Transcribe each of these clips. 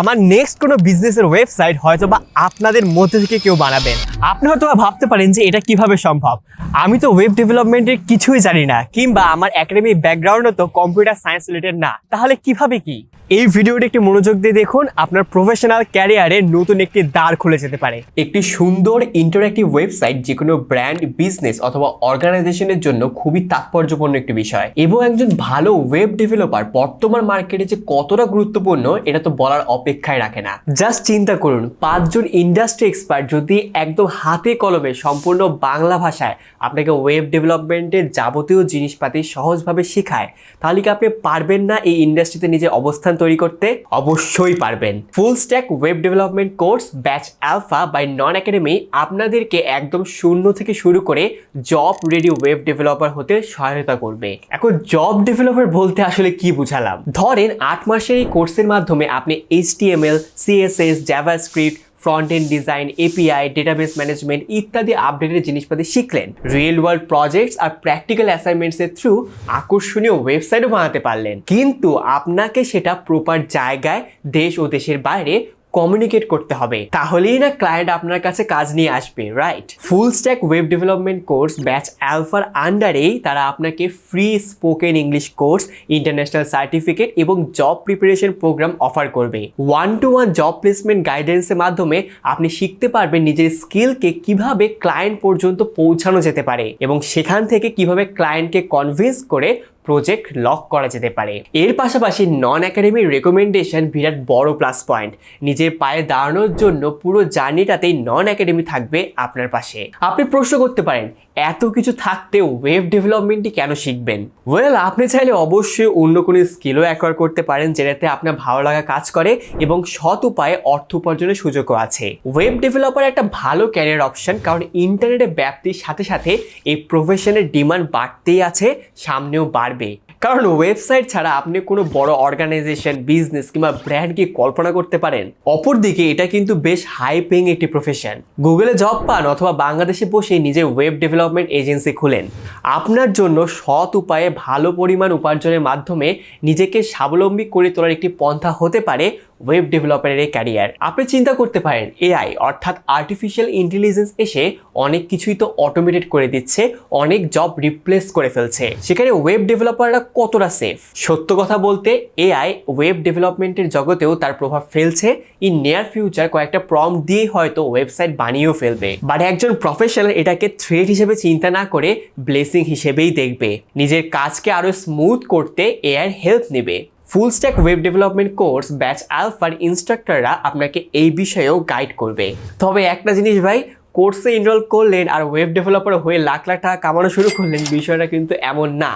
আমার নেক্সট কোনো বিজনেসের ওয়েবসাইট হয়তো বা আপনাদের মধ্যে থেকে কেউ বানাবেন। আপনি হয়তো ভাবতে পারেন যে এটা কীভাবে সম্ভব। আমি তো ওয়েব ডেভেলপমেন্টের কিছুই জানি না, কিংবা আমার একাডেমি ব্যাকগ্রাউন্ডও তো কম্পিউটার সায়েন্স রিলেটেড না। তাহলে কীভাবে কি? এই ভিডিওটি একটি মনোযোগ দিয়ে দেখুন, আপনার প্রফেশনাল ক্যারিয়ারে নতুন একটি দ্বার খুলে যেতে পারে। একটি সুন্দর ইন্টারঅ্যাক্টিভ ওয়েবসাইট যে কোনো ব্র্যান্ড বিজনেস অথবা অর্গানাইজেশনের জন্য খুবই তাৎপর্যপূর্ণ একটি বিষয়। এবং একজন ভালো ওয়েব ডেভেলপার বর্তমান মার্কেটে যে কতটা গুরুত্বপূর্ণ, এটা তো বলার অপেক্ষায় রাখে না। জাস্ট চিন্তা করুন, পাঁচজন ইন্ডাস্ট্রি এক্সপার্ট যদি একদম হাতে কলমে সম্পূর্ণ বাংলা ভাষায় আপনাকে ওয়েব ডেভেলপমেন্টের যাবতীয় জিনিসপাতি সহজভাবে শেখায়, তাহলে কি আপনি পারবেন না এই ইন্ডাস্ট্রিতে নিজের অবস্থান তৈরি করতে? অবশ্যই পারবেন। Full stack web development course batch alpha by non academy আপনাদেরকে একদম শূন্য থেকে শুরু করে জব রেডি ওয়েব ডেভেলপার হতে সহায়তা করবে। এখন জব ডেভেলপার বলতে আসলে কি বুঝালাম? ধরেন আট মাসের এই কোর্সের মাধ্যমে আপনি HTML CSS JavaScript front end design API database management ইত্যাদি আপডেটের জিনিসপাতি শিখলেন। রিয়েল ওয়ার্ল্ড প্রজেক্টস আর প্র্যাকটিক্যাল অ্যাসাইনমেন্টসের থ্রু আকর্ষণীয় ওয়েবসাইটও বানাতে পারলেন। কিন্তু আপনাকে সেটা প্রপার জায়গায় দেশ ও দেশের বাইরে কমিউনিকেট করতে হবে। তাহলেই না ক্লায়েন্ট আপনার কাছে কাজ নিয়ে আসবে right full stack web development course batch অ্যালফার আন্ডারেই তারা আপনাকে free spoken English course international certificate এবং জব প্রিপারেশন প্রোগ্রাম অফার করবে। One to one job placement গাইডেন্সের মাধ্যমে আপনি শিখতে পারবেন নিজের স্কিলকে কীভাবে ক্লায়েন্ট পর্যন্ত পৌঁছানো যেতে পারে এবং সেখান থেকে কীভাবে ক্লায়েন্টকে কনভিন্স করে প্রজেক্ট লক করা যেতে পারে। এর পাশাপাশি নন একাডেমির রেকমেন্ডেশন বিরাট বড় প্লাস পয়েন্ট নিজের পায়ে দাঁড়ানোর জন্য পুরো জার্নিটাতেই নন একাডেমি থাকবে আপনার পাশে। আপনি প্রশ্ন করতে পারেন, এত কিছু থাকতেও ওয়েব ডেভেলপমেন্টটি কেন শিখবেন? ওয়েল আপনি চাইলে অবশ্যই অন্য কোনো স্কিলও অ্যাকোয়ার করতে পারেন যেটাতে আপনার ভালো লাগা কাজ করে এবং সৎ উপায়ে অর্থ উপার্জনের সুযোগও আছে। ওয়েব ডেভেলপার একটা ভালো ক্যারিয়ার অপশন কারণ ইন্টারনেটের ব্যাপ্তির সাথে সাথে এই প্রফেশনের ডিমান্ড বাড়তেই আছে, সামনেও বাড়বে কারণ ওয়েবসাইট ছাড়া আপনি কোনো বড় অর্গানাইজেশন বিজনেস কিংবা ব্র্যান্ড কি কল্পনা করতে পারেন? অপরদিকে এটা কিন্তু বেশ হাই পেইং একটি প্রফেশন গুগলে জব পান অথবা বাংলাদেশে বসে নিজের ওয়েব ডেভেলপমেন্ট এজেন্সি খুলেন। আপনার জন্য সৎ উপায়ে ভালো পরিমাণ উপার্জনের মাধ্যমে নিজেকে স্বাবলম্বী করে তোলার একটি পন্থা হতে পারে ওয়েব ডেভেলপারের এই ক্যারিয়ার আপনি চিন্তা করতে পারেন এআই অর্থাৎ আর্টিফিশিয়াল ইন্টেলিজেন্স এসে অনেক কিছুই তো অটোমেটেড করে দিচ্ছে, অনেক জব রিপ্লেস করে ফেলছে। সেখানে ওয়েব ডেভেলপাররা কতটা সেফ সত্য কথা বলতে এআই ওয়েব ডেভেলপমেন্টের জগতেও তার প্রভাব ফেলছে ইন নিয়ার ফিউচার কয়েকটা প্রম দিয়ে হয়তো ওয়েবসাইট বানিয়েও ফেলবে। বাট একজন প্রফেশনাল এটাকে থ্রেড হিসেবে চিন্তা না করে ব্লেসিং হিসেবেই দেখবে। নিজের কাজকে আরও স্মুথ করতে এআই হেল্প নেবে। Full stack web development course batch আলফার ইনস্ট্রাক্টররা আপনাকে এই বিষয়েও গাইড করবে। তবে একটা জিনিস ভাই কোর্সে এনরোল করলেন আর ওয়েব ডেভেলপার হয়ে লাখ লাখ টাকা কামানো শুরু করলেন, বিষয়টা কিন্তু এমন না।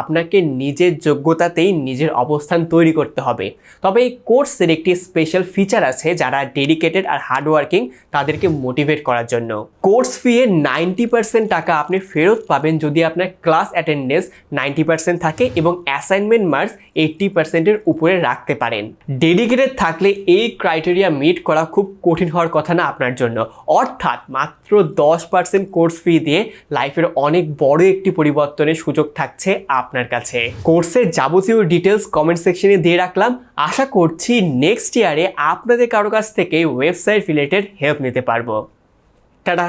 আপনাকে নিজের যোগ্যতাতেই নিজের অবস্থান তৈরি করতে হবে। তবে এই কোর্সের একটি স্পেশাল ফিচার আছে যারা ডেডিকেটেড আর হার্ডওয়ার্কিং তাদেরকে মোটিভেট করার জন্য। কোর্স ফি এর নাইনটি পার্সেন্ট টাকা আপনি ফেরত পাবেন যদি আপনার ক্লাস অ্যাটেন্ডেন্স নাইনটি পার্সেন্ট থাকে এবং অ্যাসাইনমেন্ট মার্কস এইট্টি পার্সেন্টের উপরে রাখতে পারেন। ডেডিকেটেড থাকলে এই ক্রাইটেরিয়া মিট করা খুব কঠিন হওয়ার কথা না আপনার জন্য। অর্থাৎ মাত্র দশ পার্সেন্ট কোর্স ফি দিয়ে লাইফের অনেক বড় একটি পরিবর্তনের সুযোগ থাকছে আপনার কাছে। কোর্সের যাবতীয় ডিটেলস কমেন্ট সেকশনে দিয়ে রাখলাম। আশা করছি নেক্সট ইয়ারে আপনাদের কারও কাছ থেকে ওয়েবসাইট রিলেটেড হেল্প নিতে পারব। টাটা!